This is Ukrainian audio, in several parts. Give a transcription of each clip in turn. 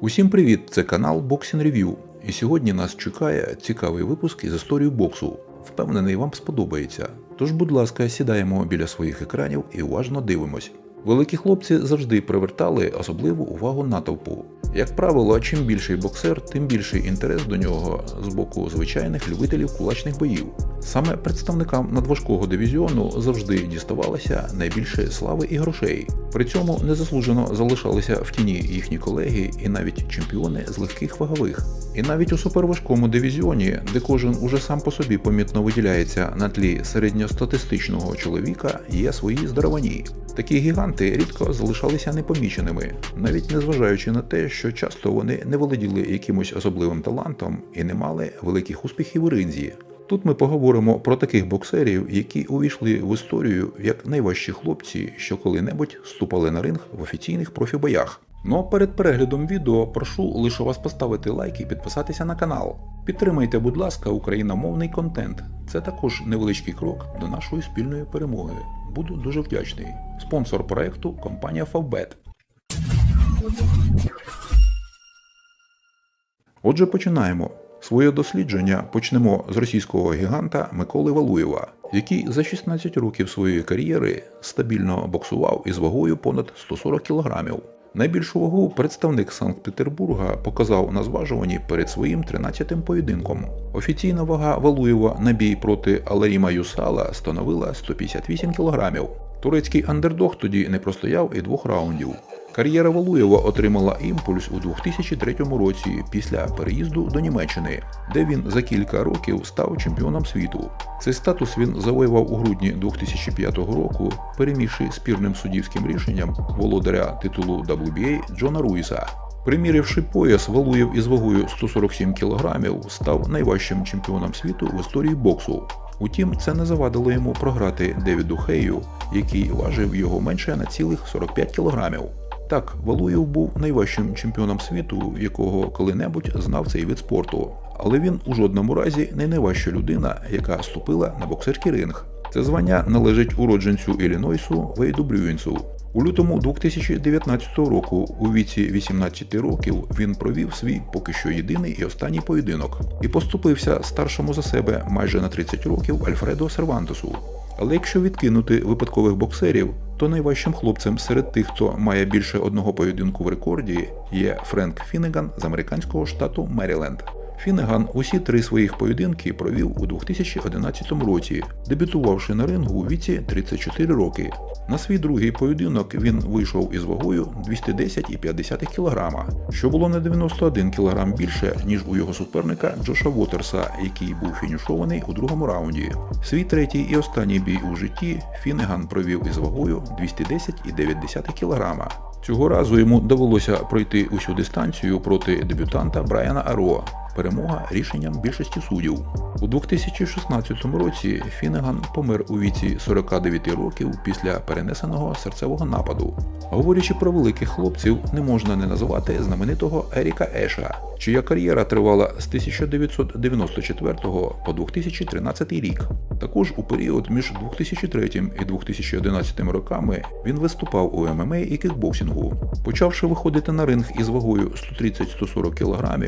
Усім привіт! Це канал Boxing Review. І сьогодні нас чекає цікавий випуск із історії боксу. Впевнений, вам сподобається. Тож, будь ласка, сідаємо біля своїх екранів і уважно дивимось. Великі хлопці завжди привертали особливу увагу натовпу. Як правило, чим більший боксер, тим більший інтерес до нього з боку звичайних любителів кулачних боїв. Саме представникам надважкого дивізіону завжди діставалося найбільше слави і грошей. При цьому незаслужено залишалися в тіні їхні колеги і навіть чемпіони з легких вагових. І навіть у суперважкому дивізіоні, де кожен уже сам по собі помітно виділяється на тлі середньостатистичного чоловіка, є свої здаровані. Такі гіганти рідко залишалися непоміченими, навіть незважаючи на те, що часто вони не володіли якимось особливим талантом і не мали великих успіхів у ринзі. Тут ми поговоримо про таких боксерів, які увійшли в історію як найважчі хлопці, що коли-небудь ступали на ринг в офіційних профібоях. Ну а перед переглядом відео прошу лише вас поставити лайк і підписатися на канал. Підтримайте, будь ласка, україномовний контент. Це також невеличкий крок до нашої спільної перемоги. Буду дуже вдячний. Спонсор проекту компанія Favbet. Отже, починаємо. Своє дослідження почнемо з російського гіганта Миколи Валуєва, який за 16 років своєї кар'єри стабільно боксував із вагою понад 140 кілограмів. Найбільшу вагу представник Санкт-Петербурга показав на зважуванні перед своїм 13-тим поєдинком. Офіційна вага Валуєва на бій проти Аларіма Юсала становила 158 кілограмів. Турецький андердог тоді не простояв і двох раундів. Кар'єра Валуєва отримала імпульс у 2003 році після переїзду до Німеччини, де він за кілька років став чемпіоном світу. Цей статус він завоював у грудні 2005 року, перемігши спірним суддівським рішенням володаря титулу WBA Джона Руїса. Примірявши пояс, Валуєв із вагою 147 кг став найважчим чемпіоном світу в історії боксу. Утім, це не завадило йому програти Девіду Хею, який важив його менше на цілих 45 кілограмів. Так, Валуєв був найважчим чемпіоном світу, якого коли-небудь знав цей вид спорту. Але він у жодному разі не найважча людина, яка ступила на боксерський ринг. Це звання належить уродженцю Іллінойсу Вейду Брюінсу. У лютому 2019 року, у віці 18 років, він провів свій поки що єдиний і останній поєдинок і поступився старшому за себе майже на 30 років Альфредо Сервантесу. Але якщо відкинути випадкових боксерів, то найважчим хлопцем серед тих, хто має більше одного поєдинку в рекорді, є Френк Фіннеган з американського штату Меріленд. Фіннеган усі три своїх поєдинки провів у 2011 році, дебютувавши на рингу у віці 34 роки. На свій другий поєдинок він вийшов із вагою 210,5 кг, що було на 91 кг більше, ніж у його суперника Джоша Вотерса, який був фінішований у другому раунді. Свій третій і останній бій у житті Фіннеган провів із вагою 210,9 кг. Цього разу йому довелося пройти усю дистанцію проти дебютанта Брайана Аро. Перемога рішенням більшості суддів. У 2016 році Фіннеган помер у віці 49 років після перенесеного серцевого нападу. Говорячи про великих хлопців, не можна не називати знаменитого Еріка Еша, чия кар'єра тривала з 1994 по 2013 рік. Також у період між 2003 і 2011 роками він виступав у ММА і кікбоксингу. Почавши виходити на ринг із вагою 130-140 кг,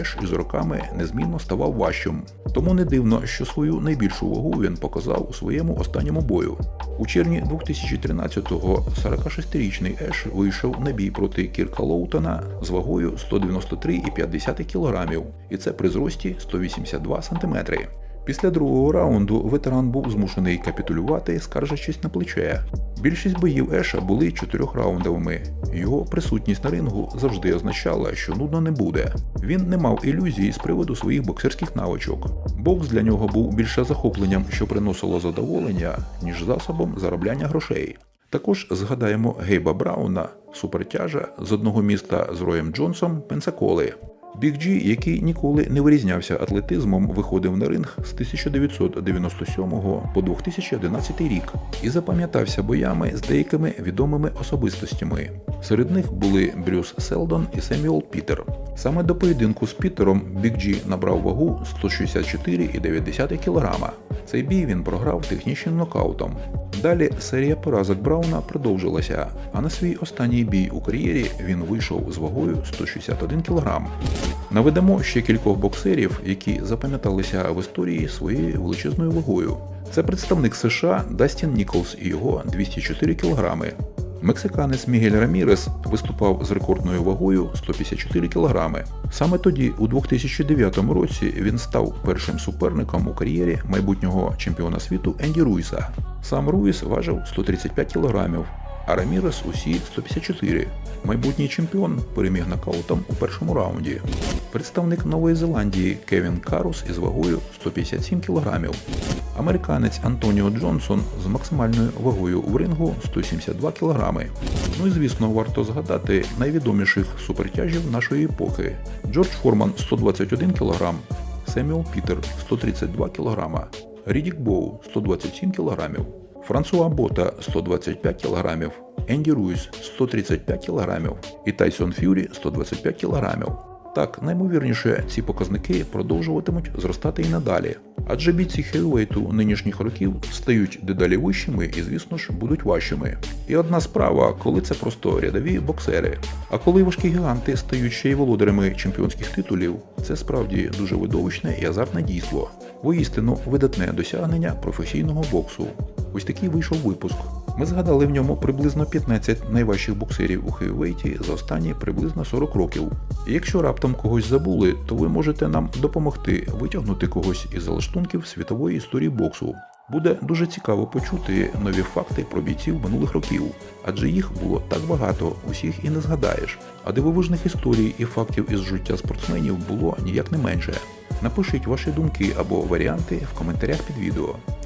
Еш із роками незмінно ставав важчим. Тому не дивно, що свою найбільшу вагу він показав у своєму останньому бою. У червні 2013-го 46-річний Еш вийшов на бій проти Кірка Лоутона з вагою 193,5 кг, і це при зрості 182 см. Після другого раунду ветеран був змушений капітулювати, скаржачись на плече. Більшість боїв Еша були чотирьохраундовими. Його присутність на рингу завжди означала, що нудно не буде. Він не мав ілюзій з приводу своїх боксерських навичок. Бокс для нього був більше захопленням, що приносило задоволення, ніж засобом заробляння грошей. Також згадаємо Гейба Брауна, супертяжа з одного міста з Роєм Джонсом Пенсаколи. Біг Джі, який ніколи не вирізнявся атлетизмом, виходив на ринг з 1997 по 2011 рік і запам'ятався боями з деякими відомими особистостями. Серед них були Брюс Селдон і Семюел Пітер. Саме до поєдинку з Пітером Біг Джі набрав вагу 164,9 кг. Цей бій він програв технічним нокаутом. Далі серія поразок Брауна продовжилася, а на свій останній бій у кар'єрі він вийшов з вагою 161 кг. Наведемо ще кількох боксерів, які запам'яталися в історії своєю величезною вагою. Це представник США Дастін Ніколс і його 204 кг. Мексиканець Мігель Рамірес виступав з рекордною вагою 154 кг. Саме тоді, у 2009 році, він став першим суперником у кар'єрі майбутнього чемпіона світу Енді Руїса. Сам Руїс важив 135 кг, а Рамірес усі 154. Майбутній чемпіон переміг нокаутом у першому раунді. Представник Нової Зеландії Кевін Карус із вагою 157 кг. Американець Антоніо Джонсон з максимальною вагою в рингу 172 кг. Ну і звісно, варто згадати найвідоміших супертяжів нашої епохи: Джордж Форман 121 кг, Семюел Пітер 132 кг, Рідік Боу 127 кг, Франсуа Бота 125 кг, Енді Руїс 135 кг і Тайсон Ф'юрі 125 кг. Так, наймовірніше, ці показники продовжуватимуть зростати і надалі, адже бійці хевівейту нинішніх років стають дедалі вищими і, звісно ж, будуть важчими. І одна справа, коли це просто рядові боксери. А коли важкі гіганти стають ще й володарями чемпіонських титулів, це справді дуже видовищне і азартне дійство. Воістину видатне досягнення професійного боксу. Ось такий вийшов випуск. Ми згадали в ньому приблизно 15 найважчих боксерів у хевівейті за останні приблизно 40 років. Якщо раптом когось забули, то ви можете нам допомогти витягнути когось із залаштунків світової історії боксу. Буде дуже цікаво почути нові факти про бійців минулих років, адже їх було так багато, усіх і не згадаєш. А дивовижних історій і фактів із життя спортсменів було ніяк не менше. Напишіть ваші думки або варіанти в коментарях під відео.